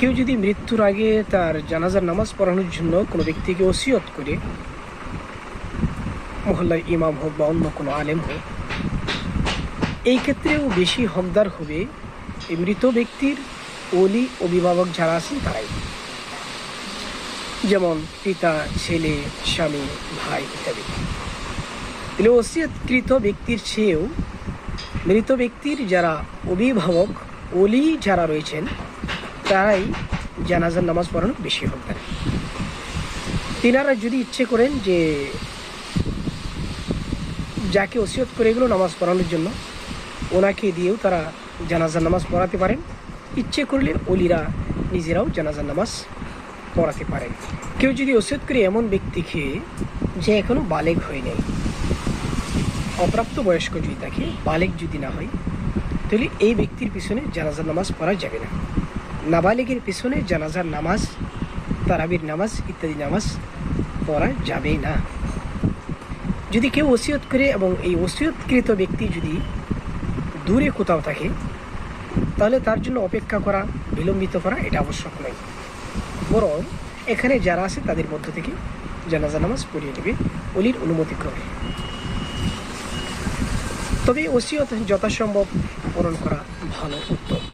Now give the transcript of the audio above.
কেউ যদি মৃত্যুর আগে তার জানাজার নামাজ পড়ানোর জন্য কোনো ব্যক্তিকে ওসিয়ত করে, মহল্লার ইমাম হোক বা অন্য কোনো আলেম হোক, এই ক্ষেত্রেও বেশি হকদার হবে এই মৃত ব্যক্তির অলি অভিভাবক যারা আছেন তারাই। যেমন পিতা, ছেলে, স্বামী, ভাই ইত্যাদি। তাহলে ওসিয়তকৃত ব্যক্তির চেয়েও মৃত ব্যক্তির যারা অভিভাবক অলি যারা রয়েছেন তারাই জানাজার নামাজ পড়ানো বেশি হকদার তিনারা যদি ইচ্ছে করেন যে যাকে ওসিয়ত করে এগুলো নামাজ পড়ানোর জন্য, ওনাকে দিয়েও তারা জানাজার নামাজ পড়াতে পারেন। ইচ্ছে করলে অলিরা নিজেরাও জানাজার নামাজ পড়াতে পারেন। কেউ যদি ওসিয়ত করে এমন ব্যক্তিকে যে এখনও বালেক হয় নাই অপ্রাপ্ত বয়স্ক যদি থাকে বালেক যদি না হয়, তাহলে এই ব্যক্তির পিছনে জানাজার নামাজ পড়া যাবে না। নাবালিগের পিছনে জানাজার নামাজ, তারাবির নামাজ ইত্যাদি নামাজ পড়া যাবে না। যদি কেউ ওসিয়ত করে এবং এই ওসিয়তকৃত ব্যক্তি যদি দূরে কোথাও থাকে, তাহলে তার জন্য অপেক্ষা করা, বিলম্বিত করা এটা আবশ্যক নয়। বরং এখানে যারা আছে তাদের মধ্য থেকে জানাজা নামাজ পড়িয়ে নেবে অলির অনুমতিক্রমে তবে ওসিয়ত যথাসম্ভব পূরণ করা ভালো উত্তম।